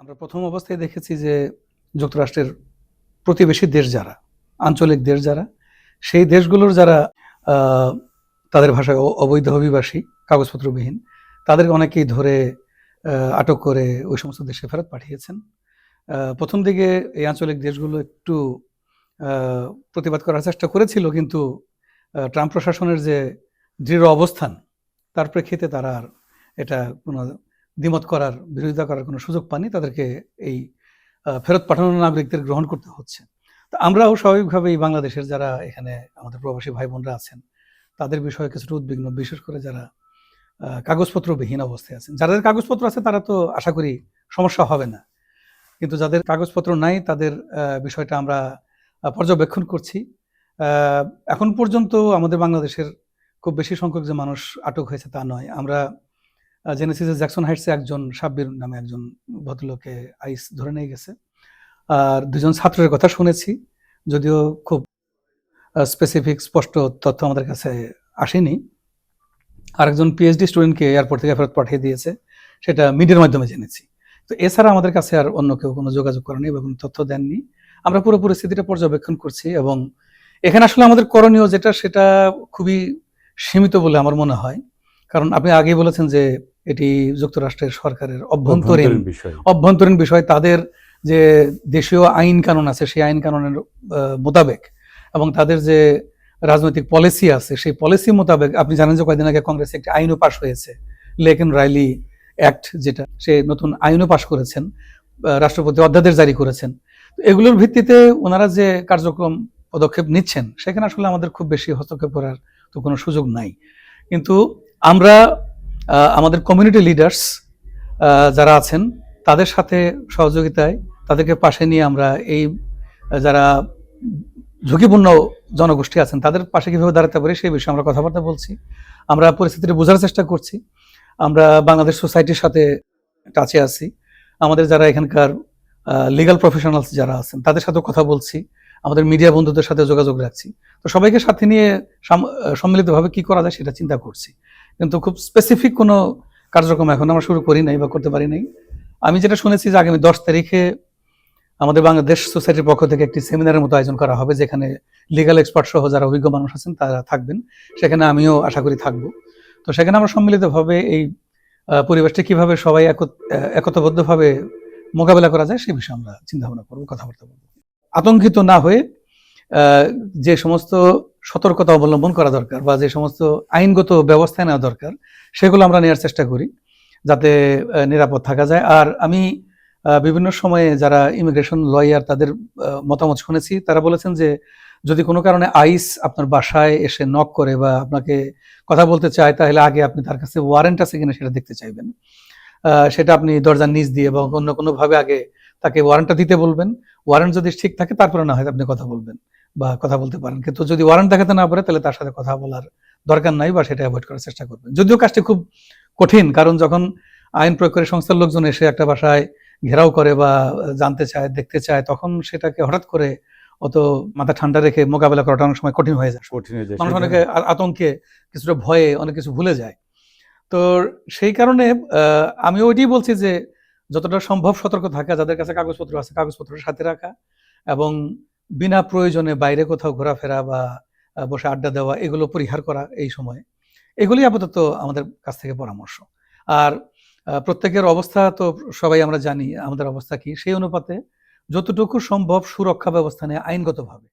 আমরা প্রথম অবস্থায় দেখেছি যে যুক্তরাষ্ট্রের প্রতিবেশী দেশ যারা, আঞ্চলিক দেশ যারা, সেই দেশগুলোর যারা তাদের ভাষায় অবৈধ অভিবাসী, কাগজপত্রবিহীন তাদের অনেকেই ধরে আটক করে ওই সমস্ত দেশে ফেরত পাঠিয়েছেন। প্রথম দিকে এই আঞ্চলিক দেশগুলো একটু প্রতিবাদ করার চেষ্টা করেছিল, কিন্তু ট্রাম্প প্রশাসনের যে দৃঢ় অবস্থান, তার প্রেক্ষিতে তারা আর এটা কোনো দ্বিমত করার, বিরোধিতা করার কোনো সুযোগ পাননি, তাদেরকে এই ফেরত পাঠানো নাগরিকদের গ্রহণ করতে হচ্ছে। তো আমরাও স্বাভাবিকভাবেই বাংলাদেশের যারা এখানে আমাদের প্রবাসী ভাই বোনরা আছেন, তাদের বিষয়ে কিছুটা উদ্বিগ্ন, বিশেষ করে যারা কাগজপত্রবিহীন অবস্থায় আছেন। যাদের কাগজপত্র আছে তারা তো আশা করি সমস্যা হবে না। কিন্তু যাদের কাগজপত্র নাই তাদের বিষয়টা আমরা পর্যবেক্ষণ করছি। এখন পর্যন্ত আমাদের বাংলাদেশের খুব বেশি সংখ্যক যে মানুষ আটক হয়েছে তা নয়। আমরা যে জ্যাকসন হাইটসে একজন সাব্বির নামে একজন ভদ্রলোকে আইস ধরে নিয়ে গেছে। আর দুজন ছাত্রের কথা শুনেছি, যদিও খুব স্পেসিফিক স্পষ্ট তথ্য আমাদের কাছে আসেনি। আরেকজন পিএইচডি স্টুডেন্টকে এয়ারপোর্ট থেকে ফেরত পাঠিয়ে দিয়েছে, সেটা মিডিয়ার মাধ্যমে জেনেছি। তো এছাড়া আমাদের কাছে আর অন্য কেউ কোনো যোগাযোগ করেনি বা কোনো তথ্য দেননি। আমরা পুরো পরিস্থিতিটা পর্যবেক্ষণ করছি এবং এখানে আসলে আমাদের করণীয় যেটা, সেটা খুবই সীমিত বলে আমার মনে হয়। কারণ আপনি আগেই বলেছেন যে এটি যুক্তরাষ্ট্রের সরকারের অভ্যন্তরীণ অভ্যন্তরীণ বিষয়। তাদের যে দেশীয় আইন কানুন আছে সেই আইন কানুনের মোতাবেক এবং তাদের যে রাজনৈতিক পলিসি আছে সেই পলিসি মোতাবেক আপনি জানেন যে কয়েকদিন আগে কংগ্রেসে একটি আইনও পাশ হয়েছে লেক এন্ড রাইলি অ্যাক্ট যেটা। সে নতুন আইনও পাশ করেছেন রাষ্ট্রপতি অধ্যাদেশ জারি করেছেন। তো এগুলোর ভিত্তিতে ওনারা যে কার্যক্রম পদক্ষেপ নিচ্ছেন সেখানে আসলে আমাদের খুব বেশি হস্তক্ষেপ করার তো কোনো সুযোগ নাই। কিন্তু আমরা আমাদের কমিউনিটি লিডার্স যারা আছেন, তাদের সাথে সহযোগিতায় তাদেরকে পাশে নিয়ে আমরা এই যারা ঝুঁকিপূর্ণ জনগোষ্ঠী আছেন, তাদের পাশে কীভাবে দাঁড়াতে পারি সেই বিষয়ে আমরা কথাবার্তা বলছি। আমরা পরিস্থিতিটা বোঝার চেষ্টা করছি। আমরা বাংলাদেশ সোসাইটির সাথে টাচে আছি। আমাদের যারা এখানকার লিগাল প্রফেশনালস যারা আছেন, তাদের সাথেও কথা বলছি। আমাদের মিডিয়া বন্ধুদের সাথে যোগাযোগ রাখছি। তো সবাইকে সাথে নিয়ে সম্মিলিতভাবে কি করা যায় সেটা চিন্তা করছি। কিন্তু খুব স্পেসিফিক কোনো কার্যক্রম এখন আমরা শুরু করি নাই বা করতে পারি নাই। আমি যেটা শুনেছি যে আগামী দশ তারিখে আমাদের বাংলাদেশ সোসাইটির পক্ষ থেকে একটি সেমিনারের মতো আয়োজন করা হবে, যেখানে লিগাল এক্সপার্ট সহ যারা অভিজ্ঞ মানুষ আছেন তারা থাকবেন। সেখানে আমিও আশা করি থাকব। তো সেখানে আমরা সম্মিলিতভাবে এই পরিবেশটা কীভাবে সবাই একতাবদ্ধভাবে মোকাবেলা করা যায় সে বিষয়ে আমরা চিন্তা ভাবনা করব, কথাবার্তা বলব। আতঙ্কিত না হয়ে যে সমস্ত সতর্কতা অবলম্বন করা দরকার বা যে সমস্ত আইনগত ব্যবস্থা নেওয়া দরকার, সেগুলো আমরা নেওয়ার চেষ্টা করি যাতে নিরাপদ থাকা যায়। আর আমি বিভিন্ন সময়ে যারা ইমিগ্রেশন লয়ার তাদের মতামত শুনেছি, তারা বলেছেন যে যদি কোনো কারণে আইস আপনার বাসায় এসে নক করে বা আপনাকে কথা বলতে চায়, তাহলে আগে আপনি তার কাছে ওয়ারেন্ট আছে কিনা সেটা দেখতে চাইবেন। সেটা আপনি দরজার নিচ দিয়ে বা অন্য কোনোভাবে আগে তাকে ওয়ারেন্টটা দিতে বলবেন। ওয়ারেন্ট যদি ঠিক থাকে, তারপরে না হয় আপনি কথা বলবেন। বা কথা বলতে পারেন। কিন্তু যদি ওয়ারেন্ট দেখাতে না পারে তাহলে তার সাথে কথা বলার দরকার নাই বা সেটা অ্যাভয়েড করার চেষ্টা করবেন। যদিও কাজটি খুব কঠিন কারণ যখন আইন প্রয়োগকারী সংস্থার লোকজন এসে একটা বাসায় ঘেরাও করে বা জানতে চায় দেখতে চায় তখন সেটাকে হঠাৎ করে অত মাথা ঠান্ডা রেখে মোকাবেলা করাটা অনেক সময় কঠিন হয়ে যায়। কঠিন হয়ে যায় মানুষ অনেকে আতঙ্কে কিছুটা ভয়ে অনেক কিছু ভুলে যায়। তো সেই কারণে আহ, আমি ওইটাই বলছি যে যতটা সম্ভব সতর্ক থাকা যাদের কাছে কাগজপত্র আছে কাগজপত্র সাথে রাখা এবং বিনা প্রয়োজনে বাইরে কোথাও ঘোরাফেরা বা বসে আড্ডা দেওয়া, এগুলো পরিহার করা এই সময়ে, এগুলি আপাতত আমাদের কাছ থেকে পরামর্শ। আর প্রত্যেকের অবস্থা তো সবাই আমরা জানি, আমাদের অবস্থা কি? সেই অনুপাতে যতটুকু সম্ভব সুরক্ষা ব্যবস্থা নেয় আইনগতভাবে।